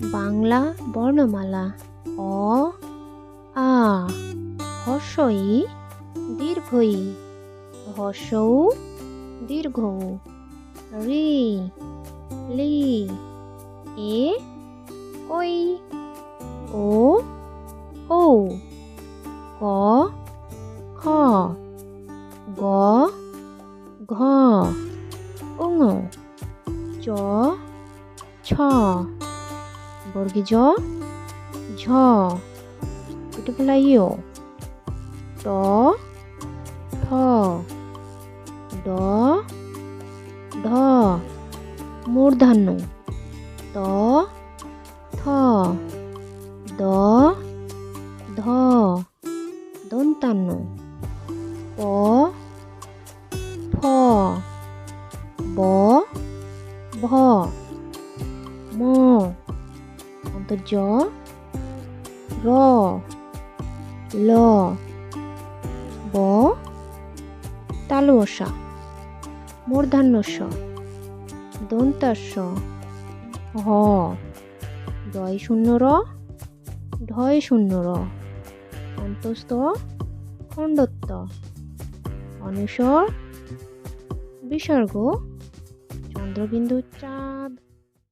বাংলা বর্ণমালা। অ, আ, হর্ষই দীর্ঘই। হর্ষৌ দীর্ঘ রি, লি, এ ওই ও ও ক, খ, গ, ঘ উঙ চ, ছ। বর্গী জ ঝ। বিউটিফুল আইও ট। ঠ ড। ঢ মূর্ধান্য ত। থ। দ। ধ। দন্তান্ন প। ফ। ব। ভ। ম। অন্তর জ, র, ল, ব তালুয়সা মূর্ধান্যস্য দন্তাস্য হ দয় শূন্য র ঢয় শূন্য র অন্তস্থ, খণ্ডত্ব অনুস্বর বিসর্গ চন্দ্রবিন্দু চাঁদ।